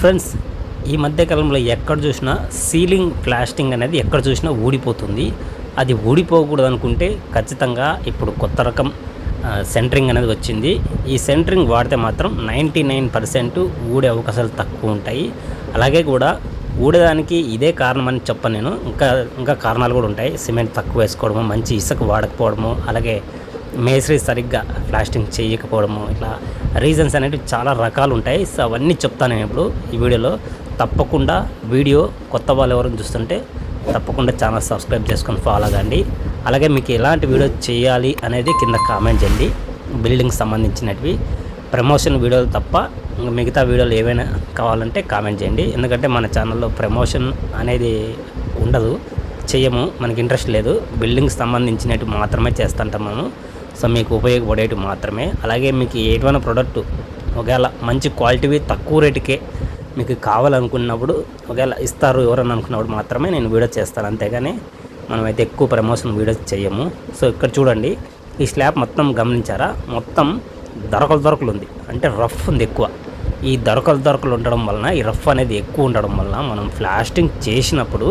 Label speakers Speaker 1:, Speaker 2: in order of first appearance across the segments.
Speaker 1: Friends ఈ మధ్యకాలంలో ఎక్కడ చూసినా సీలింగ్ ప్లాస్టింగ్ అనేది ఎక్కడ చూసినా ఊడిపోతుంది. అది ఊడిపోకూడదు అనుకుంటే ఖచ్చితంగా ఇప్పుడు కొత్త రకం సెంటరింగ్ అనేది వచ్చింది. ఈ సెంటరింగ్ వాడితే మాత్రం నైంటీ నైన్ పర్సెంట్ ఊడే అవకాశాలు తక్కువ ఉంటాయి. అలాగే కూడా ఊడడానికి ఇదే కారణం అని చెప్పను నేను. ఇంకా ఇంకా కారణాలు కూడా ఉంటాయి. సిమెంట్ తక్కువ వేసుకోవడము మంచి ఇసుక వాడకపోవడము అలాగే మేస్త్రి సరిగ్గా ప్లాస్టింగ్ చేయకపోవడము ఇట్లా రీజన్స్ అనేవి చాలా రకాలు ఉంటాయి. సో అవన్నీ చెప్తాను నేను ఇప్పుడు ఈ వీడియోలో. తప్పకుండా వీడియో కొత్త వాళ్ళు ఎవరైనా చూస్తుంటే తప్పకుండా ఛానల్ సబ్స్క్రైబ్ చేసుకొని ఫాలో కండి. అలాగే మీకు ఎలాంటి వీడియో చేయాలి అనేది కింద కామెంట్ చేయండి. బిల్డింగ్ సంబంధించినవి ప్రమోషన్ వీడియోలు తప్ప మిగతా వీడియోలు ఏవైనా కావాలంటే కామెంట్ చేయండి. ఎందుకంటే మన ఛానల్లో ప్రమోషన్ అనేది ఉండదు. చేయము మనకి ఇంట్రెస్ట్ లేదు. బిల్డింగ్కి సంబంధించినట్టు మాత్రమే చేస్తుంటాం మేము సో మీకు ఉపయోగపడేవి మాత్రమే. అలాగే మీకు ఏటువంటి ప్రోడక్ట్ ఒకవేళ మంచి క్వాలిటీవి తక్కువ రేటుకే మీకు కావాలనుకున్నప్పుడు ఒకవేళ ఇస్తారు ఎవరని అనుకున్నప్పుడు మాత్రమే నేను వీడియో చేస్తాను. అంతేగాని మనమైతే ఎక్కువ ప్రమోషన్ వీడియోస్ చేయము. సో ఇక్కడ చూడండి ఈ స్లాబ్ మొత్తం గమనించారా? మొత్తం దొరకలు దొరకలు ఉంది. అంటే రఫ్ ఉంది ఎక్కువ. ఈ దొరకలు దొరకలు ఉండడం వలన ఈ రఫ్ అనేది ఎక్కువ ఉండడం వలన మనం ప్లాస్టింగ్ చేసినప్పుడు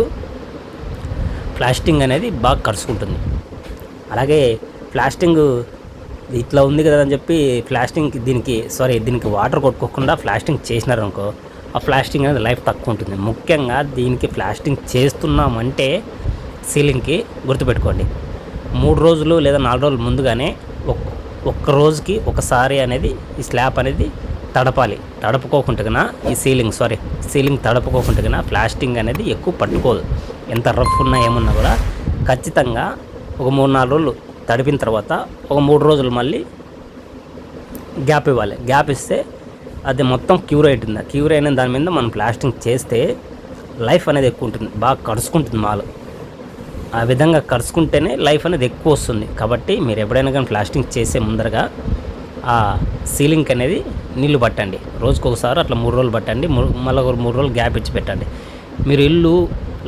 Speaker 1: ప్లాస్టింగ్ అనేది బాగా కరుచుకుంటుంది అలాగే ప్లాస్టింగ్ ఇట్లా ఉంది కదా అని చెప్పి ప్లాస్టింగ్ దీనికి సారీ దీనికి వాటర్ కొట్టుకోకుండా ప్లాస్టింగ్ చేసినారనుకో ఆ ప్లాస్టింగ్ అనేది లైఫ్ తక్కువ ఉంటుంది. ముఖ్యంగా దీనికి ప్లాస్టింగ్ చేస్తున్నామంటే సీలింగ్కి గుర్తుపెట్టుకోండి. మూడు రోజులు లేదా నాలుగు రోజులు ముందుగానే ఒక్- ఒక్క రోజుకి ఒకసారి అనేది ఈ స్లాబ్ అనేది తడపాలి. తడపుకోకుండా ఈ సీలింగ్ సారీ సీలింగ్ తడపుకోకుండా ప్లాస్టింగ్ అనేది ఎక్కువ పట్టుకోదు. ఎంత రఫ్ ఉన్నా ఏమున్నా కూడా ఖచ్చితంగా ఒక మూడు నాలుగు రోజులు తడిపిన తర్వాత ఒక మూడు రోజులు మళ్ళీ గ్యాప్ ఇవ్వాలి. గ్యాప్ ఇస్తే అది మొత్తం క్యూర్ అవుతుంది క్యూర్ అయిన దాని మీద మనం ప్లాస్టింగ్ చేస్తే లైఫ్ అనేది ఎక్కువ ఉంటుంది. బాగా కడుచుకుంటుంది మాలు. ఆ విధంగా కరుచుకుంటేనే లైఫ్ అనేది ఎక్కువ వస్తుంది. కాబట్టి మీరు ఎప్పుడైనా కానీ ప్లాస్టింగ్ చేసే ముందరగా ఆ సీలింగ్ అనేది నీళ్ళు పట్టండి. రోజుకొకసారి అట్లా మూడు రోజులు పట్టండి. మళ్ళీ ఒక మూడు రోజులు గ్యాప్ ఇచ్చి పెట్టండి. మీరు ఇల్లు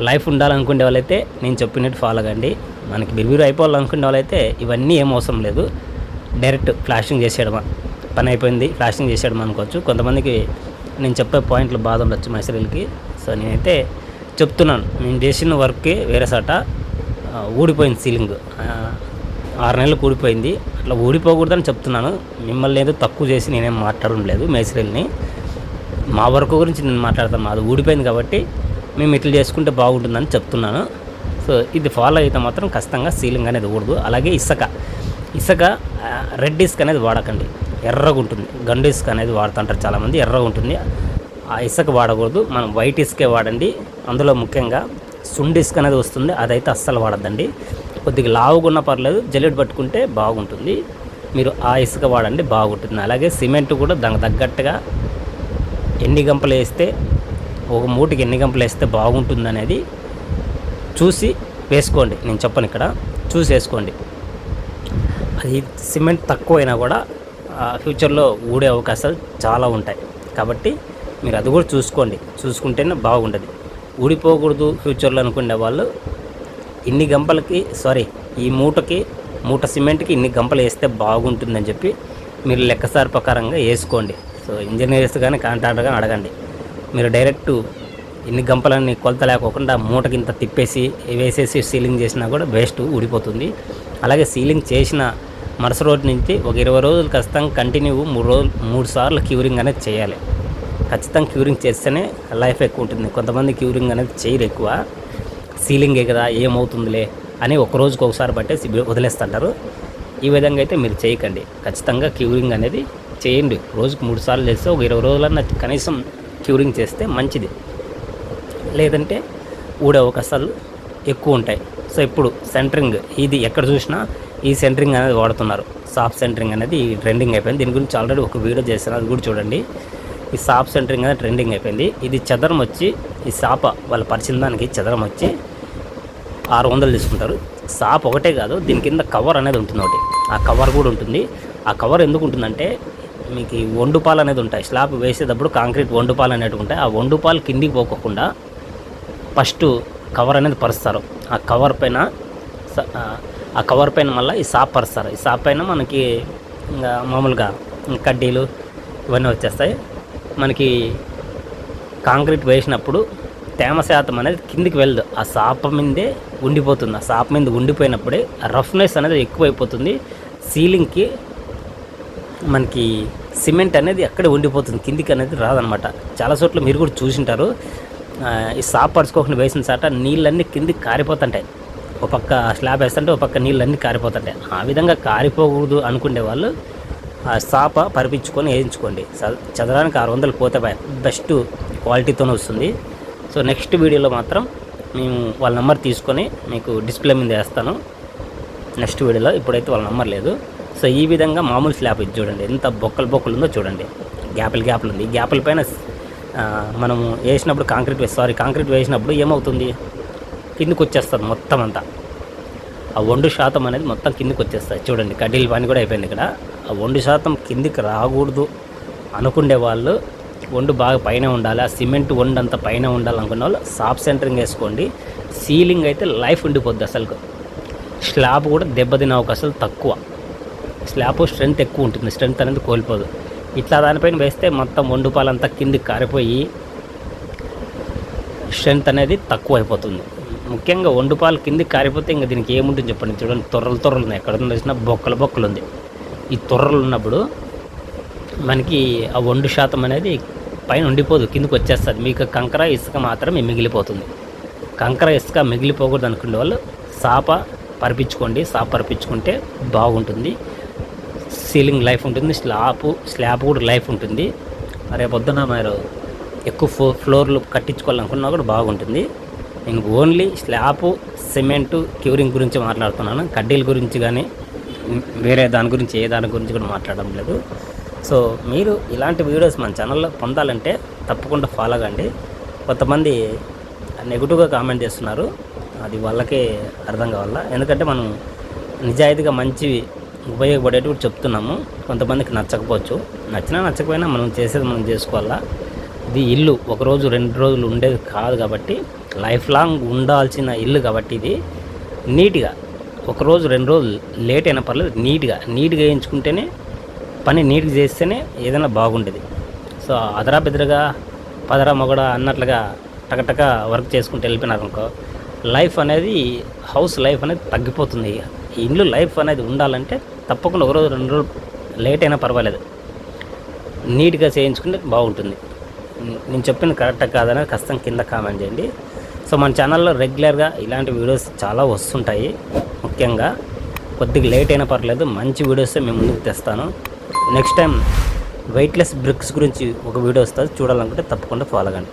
Speaker 1: లైఫ్ ఉండాలనుకునే వాళ్ళైతే నేను చెప్పినట్టు ఫాలో కండి. మనకి బిర్బీరు అయిపోవాలనుకునే వాళ్ళైతే ఇవన్నీ ఏం అవసరం లేదు. డైరెక్ట్ ఫ్లాషింగ్ చేసేయడమా. పని అయిపోయింది ఫ్లాషింగ్ చేసేయడం అనుకోవచ్చు. కొంతమందికి నేను చెప్పే పాయింట్లు బాధ ఉండొచ్చు మైసరీలకి సో నేనైతే చెప్తున్నాను. నేను చేసిన వర్క్కి వేరే సాట ఊడిపోయింది సీలింగ్ ఆరు నెలలు ఊడిపోయింది అట్లా ఊడిపోకూడదని చెప్తున్నాను. మిమ్మల్ని ఏదో తక్కువ చేసి నేనేం మాట్లాడడం లేదు మేసరీల్ని మా వర్క్ గురించి నేను మాట్లాడతాను. అది ఊడిపోయింది కాబట్టి మేము ఇట్లా చేసుకుంటే బాగుంటుందని చెప్తున్నాను. సో ఇది ఫాలో అయితే మాత్రం ఖచ్చితంగా సీలింగ్ అనేది ఊడదు అలాగే ఇసుక. ఇసుక రెడ్ ఇసుక అనేది వాడకండి. ఎర్రగా ఉంటుంది గండు ఇసుక అనేది వాడుతుంటారు చాలామంది. ఎర్రగా ఉంటుంది ఆ ఇసుక వాడకూడదు. మనం వైట్ ఇసుకే వాడండి. అందులో ముఖ్యంగా సుండి ఇసుక అనేది వస్తుంది. అదైతే అస్సలు వాడద్దండి. కొద్దిగా లావుగున్నా పర్లేదు. జల్లెడ్ పట్టుకుంటే బాగుంటుంది. మీరు ఆ ఇసుక వాడండి. బాగుంటుంది. అలాగే సిమెంట్ కూడా దానికి తగ్గట్టుగా ఎన్ని గంపలు వేస్తే ఒక మూటికి ఎన్ని గంపలు వేస్తే బాగుంటుంది అనేది చూసి వేసుకోండి. నేను చెప్పను ఇక్కడ. చూసి వేసుకోండి. అది సిమెంట్ తక్కువైనా కూడా ఆ, ఫ్యూచర్లో ఊడే అవకాశాలు చాలా ఉంటాయి. కాబట్టి మీరు అది కూడా చూసుకోండి. చూసుకుంటేనే బాగుంటుంది. ఊడిపోకూడదు ఫ్యూచర్లో అనుకునే వాళ్ళు ఇన్ని గంపలకి సారీ ఈ మూటకి మూట సిమెంట్కి ఇన్ని గంపలు వేస్తే బాగుంటుందని చెప్పి మీరు లెక్కసారి ప్రకారంగా వేసుకోండి. సో ఇంజనీర్స్ కానీ కాంట్రాక్టర్ కానీ అడగండి. మీరు డైరెక్ట్ ఇన్ని గంపలన్నీ కొలత లేకోకుండా మూటకింత తిప్పేసి వేసేసి సీలింగ్ చేసినా కూడా వేస్ట్ ఊడిపోతుంది. అలాగే సీలింగ్ చేసిన మరుసటి రోజు నుంచి ఒక ఇరవై రోజులు ఖచ్చితంగా కంటిన్యూ మూడు రోజులు మూడు సార్లు క్యూరింగ్ అనేది చేయాలి. ఖచ్చితంగా క్యూరింగ్ చేస్తేనే లైఫ్ ఎక్కువ ఉంటుంది. కొంతమంది క్యూరింగ్ అనేది చేయరు ఎక్కువ. సీలింగే కదా ఏమవుతుందిలే అని ఒక రోజుకి ఒకసారి పట్టేసి వదిలేస్తుంటారు. ఈ విధంగా అయితే మీరు చేయకండి. ఖచ్చితంగా క్యూరింగ్ అనేది చేయండి. రోజుకు మూడు సార్లు చేస్తే ఒక ఇరవై రోజులన్నా కనీసం క్యూరింగ్ చేస్తే మంచిది. లేదంటే ఊడే అవకాశాలు ఎక్కువ ఉంటాయి. సో ఇప్పుడు సెంటరింగ్ ఇది ఎక్కడ చూసినా ఈ సెంటరింగ్ అనేది వాడుతున్నారు. సాఫ్ట్ సెంటరింగ్ అనేది ట్రెండింగ్ అయిపోయింది. దీని గురించి ఆల్రెడీ ఒక వీడియో చేశాను. అది కూడా చూడండి. ఈ సాఫ్ట్ సెంటరింగ్ అనేది ట్రెండింగ్ అయిపోయింది. ఇది చదరం వచ్చి ఈ సాప వాళ్ళు పరిచిన దానికి చదరం వచ్చి ఆరు వందలు తీసుకుంటారు. సాప్ ఒకటే కాదు దీని కింద కవర్ అనేది ఉంటుంది ఒకటి. ఆ కవర్ కూడా ఉంటుంది. ఆ కవర్ ఎందుకు ఉంటుందంటే మీకు ఈ వండుపాలు అనేది ఉంటాయి. స్లాబ్ వేసేటప్పుడు కాంక్రీట్ వండుపాలు అనేటివి ఉంటాయి. ఆ వండుపాలు కిందికి పోకోకుండా ఫస్ట్ కవర్ అనేది పరుస్తారు. ఆ కవర్ పైన ఆ, కవర్ పైన మళ్ళీ ఈ సాప్ పరుస్తారు. ఈ సాప్ పైన మనకి ఇంకా మామూలుగా కడ్డీలు ఇవన్నీ వచ్చేస్తాయి. మనకి కాంక్రీట్ వేసినప్పుడు తేమ శాతం అనేది కిందికి వెళ్ళదు. ఆ సాప మీదే ఉండిపోతుంది. ఆ సాప మీద ఉండిపోయినప్పుడే రఫ్నెస్ అనేది ఎక్కువైపోతుంది. సీలింగ్కి మనకి సిమెంట్ అనేది అక్కడే ఉండిపోతుంది కిందికి అనేది రాదనమాట. చాలా చోట్ల మీరు కూడా చూసింటారు. ఈ సాప్ పడుచుకోకుండా వేసిన చాట నీళ్ళన్నీ కిందికి కారిపోతుంటాయి. ఒక పక్క స్లాబ్ వేస్తుంటే ఒక పక్క నీళ్ళన్నీ కారిపోతుంటాయి. ఆ విధంగా కారిపోకూడదు అనుకునే వాళ్ళు ఆ సాప పరిపించుకొని వేయించుకోండి. చ- చదరానికి ఆరు వందలు పోతే బెస్ట్ క్వాలిటీతోనే వస్తుంది. సో నెక్స్ట్ వీడియోలో మాత్రం మేము వాళ్ళ నెంబర్ తీసుకొని మీకు డిస్ప్లే మీద వేస్తాను. నెక్స్ట్ వీడియోలో ఇప్పుడైతే వాళ్ళ నెంబర్ లేదు. సో ఈ విధంగా మామూలు స్లాబ్ ఇది చూడండి. ఎంత బొక్కలు బొక్కలు ఉందో చూడండి. గ్యాపులు గ్యాపులు ఉంది. గ్యాపుల పైన మనము వేసినప్పుడు కాంక్రీట్ వేసి సారీ కాంక్రీట్ వేసినప్పుడు ఏమవుతుంది? కిందికి వచ్చేస్తుంది మొత్తం అంతా. ఆ ఒండు శాతం అనేది మొత్తం కిందికి వచ్చేస్తుంది. చూడండి కడ్డీల పని కూడా అయిపోయింది ఇక్కడ. ఆ ఒండు శాతం కిందికి రాకూడదు అనుకునే వాళ్ళు ఒండు బాగా పైన ఉండాలి. ఆ సిమెంట్ ఒండు అంత పైన ఉండాలనుకున్న వాళ్ళు సాఫ్ సెంటరింగ్ వేసుకోండి. సీలింగ్ అయితే లైఫ్ ఉండిపోద్ది అసలు స్లాబ్ కూడా దెబ్బతినే అవకాశాలు తక్కువ. స్లాబ్ స్ట్రెంత్ ఎక్కువ ఉంటుంది. స్ట్రెంత్ అనేది కోల్పోదు. ఇట్లా దానిపైన వేస్తే మొత్తం వండుపాలంతా కిందికి కారిపోయి స్ట్రెంత్ అనేది తక్కువ అయిపోతుంది ముఖ్యంగా వండుపాలు కిందికి కారిపోతే ఇంకా దీనికి ఏముంటుంది చెప్పండి? చూడండి తొర్రలు తొర్రలు ఉన్నాయి ఎక్కడ చూసినా బొక్కలు బొక్కలు ఉంది. ఈ తొర్రలు ఉన్నప్పుడు మనకి ఆ వండు శాతం అనేది పైన ఉండిపోదు. కిందకి వచ్చేస్తుంది. మీకు కంకర ఇసుక మాత్రమే మిగిలిపోతుంది. కంకర ఇసుక మిగిలిపోకూడదు అనుకునే వాళ్ళు సాప పరిపించుకోండి. సాప పరిపించుకుంటే బాగుంటుంది. సీలింగ్ లైఫ్ ఉంటుంది స్లాబ్ స్లాబ్ కూడా లైఫ్ ఉంటుంది. రేపు పొద్దున మీరు ఎక్కువ ఫ్లో ఫ్లోర్లు కట్టించుకోవాలనుకున్నా కూడా బాగుంటుంది. నేను ఓన్లీ స్లాబ్ సిమెంటు క్యూరింగ్ గురించి మాట్లాడుతున్నాను. కడ్డీల గురించి కానీ వేరే దాని గురించి ఏ దాని గురించి కూడా మాట్లాడడం లేదు. సో మీరు ఇలాంటి వీడియోస్ మన ఛానల్లో పొందాలంటే తప్పకుండా ఫాలో కండి. కొంతమంది నెగిటివ్గా కామెంట్ చేస్తున్నారు. అది వాళ్ళకే అర్థం కావాలా? ఎందుకంటే మనం నిజాయితీగా మంచి ఉపయోగపడేటప్పుడు చెప్తున్నాము. కొంతమందికి నచ్చకపోవచ్చు. నచ్చినా నచ్చకపోయినా మనం చేసేది మనం చేసుకోవాలా? ఇది ఇల్లు. ఒకరోజు రెండు రోజులు ఉండేది కాదు కాబట్టి లైఫ్ లాంగ్ ఉండాల్సిన ఇల్లు కాబట్టి ఇది నీట్గా. ఒక రోజు రెండు రోజులు లేట్ అయినా పర్లేదు నీట్గా. నీట్గా వేయించుకుంటేనే పని నీట్గా చేస్తేనే ఏదైనా బాగుంటుంది సో అదరా బెదరగా పదరా మొగడ అన్నట్లుగా టకటక వర్క్ చేసుకుంటూ వెళ్ళిపోయినారు అనుకో లైఫ్ అనేది హౌస్ లైఫ్ అనేది తగ్గిపోతుంది. ఈ లైఫ్ అనేది ఉండాలంటే తప్పకుండా ఒక రోజు రెండు రోజులు లేట్ అయినా పర్వాలేదు. నీట్గా చేయించుకుంటే బాగుంటుంది. నేను చెప్పింది కరెక్టా కాదని కష్టం కింద కామెంట్ చేయండి. సో మన ఛానల్లో రెగ్యులర్గా ఇలాంటి వీడియోస్ చాలా వస్తుంటాయి ముఖ్యంగా. కొద్దిగా లేట్ అయినా పర్లేదు మంచి వీడియోస్ మేము ముందుకు తెస్తాను. నెక్స్ట్ టైం వెయిట్లెస్ బ్రిక్స్ గురించి ఒక వీడియో వస్తుంది చూడాలనుకుంటే తప్పకుండా ఫాలో కండి.